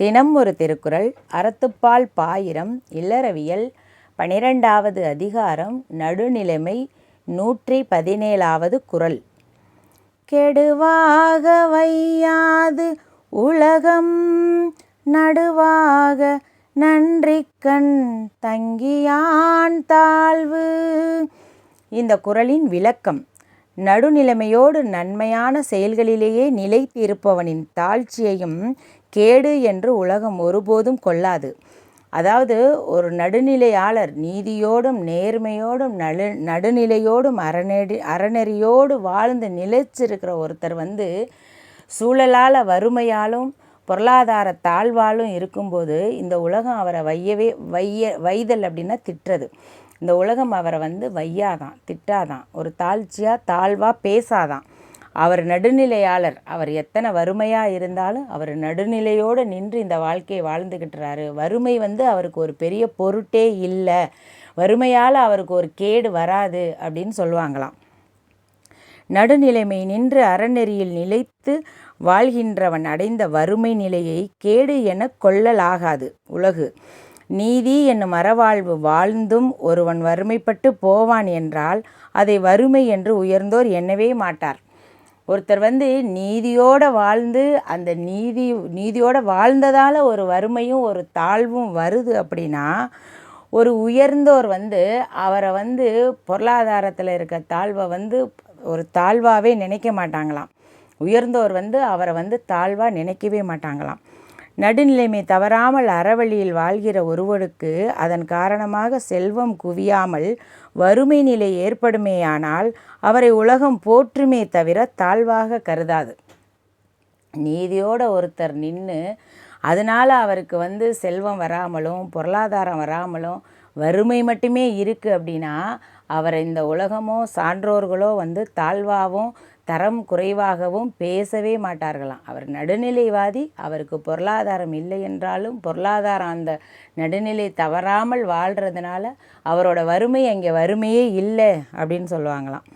தினம் ஒரு திருக்குறள் அறத்துப்பால் பாயிரம் இல்லறவியல் பனிரெண்டாவது அதிகாரம் நடுநிலைமை நூற்றி பதினேழாவது குறள். கெடுவாக வையாது உலகம் நடுவாக நன்றிக்கண் தங்கியான் தாழ்வு. இந்த குறளின் விளக்கம் நடுநிலைமையோடு நன்மையான செயல்களிலேயே நிலைத்திருப்பவனின் தாழ்ச்சியையும் கேடு என்று உலகம் ஒருபோதும் கொள்ளாது. அதாவது ஒரு நடுநிலையாளர் நீதியோடும் நேர்மையோடும் நடு நடுநிலையோடும் அறநெறி அறநெறியோடு வாழ்ந்து நிலைச்சிருக்கிற ஒருத்தர் வந்து சூழலால் வறுமையாலும் பொருளாதார தாழ்வாலும் இருக்கும்போது இந்த உலகம் அவரை வையவே வைய வைதல் அப்படின்னா திட்டுறது. இந்த உலகம் அவரை வந்து வையாதான் திட்டாதான். ஒரு தாழ்ச்சியாக தாழ்வாக பேசாதான். அவர் நடுநிலையாளர். அவர் எத்தனை வறுமையாக இருந்தாலும் அவர் நடுநிலையோடு நின்று இந்த வாழ்க்கையை வாழ்ந்துக்கிட்டுறாரு வறுமை வந்து அவருக்கு ஒரு பெரிய பொருட்டே இல்லை. வறுமையால் அவருக்கு ஒரு கேடு வராது அப்படின்னு சொல்லுவாங்களாம். நடுநிலைமை நின்று அறநெறியில் நிலைத்து வாழ்கின்றவன் அடைந்த வறுமை நிலையை கேடு என கொள்ளலாகாது. உலகு. நீதி என்னும் அறவாழ்வு வாழ்ந்தும் ஒருவன் வறுமைப்பட்டு போவான் என்றால் அதை வறுமை என்று உயர்ந்தோர் எண்ணவே மாட்டார். ஒருத்தர் வந்து நீதியோடு வாழ்ந்து அந்த நீதி நீதியோடு வாழ்ந்ததால் ஒரு வறுமையும் ஒரு தாழ்வும் வருது அப்படின்னா ஒரு உயர்ந்தோர் வந்து அவரை வந்து பொருளாதாரத்தில் இருக்க தாழ்வை வந்து ஒரு தாழ்வாகவே நினைக்க மாட்டாங்களாம். உயர்ந்தோர் வந்து அவரை வந்து தாழ்வாக நினைக்கவே மாட்டாங்களாம். நடுநிலைமை தவறாமல் அறவழியில் வாழ்கிற ஒருவருக்கு அதன் காரணமாக செல்வம் குவியாமல் வறுமை நிலை ஏற்படுமேயானால் அவரை உலகம் போற்றுமே தவிர தாழ்வாக கருதாது. நீதியோட ஒருத்தர் நின்று அதனால் அவருக்கு வந்து செல்வம் வராமலும் பொருளாதாரம் வராமலும் வறுமை மட்டுமே இருக்குது அப்படின்னா அவரை இந்த உலகமோ சான்றோர்களோ வந்து தாழ்வாகவும் தரம் குறைவாகவும் பேசவே மாட்டார்களாம். அவர் நடுநிலைவாதி அவருக்கு பொருளாதாரம் இல்லை என்றாலும் பொருளாதாரம் அந்த நடுநிலை தவறாமல் வாழ்கிறதுனால அவரோட வறுமை அங்கே வறுமையே இல்லை அப்படின்னு சொல்லுவாங்களாம்.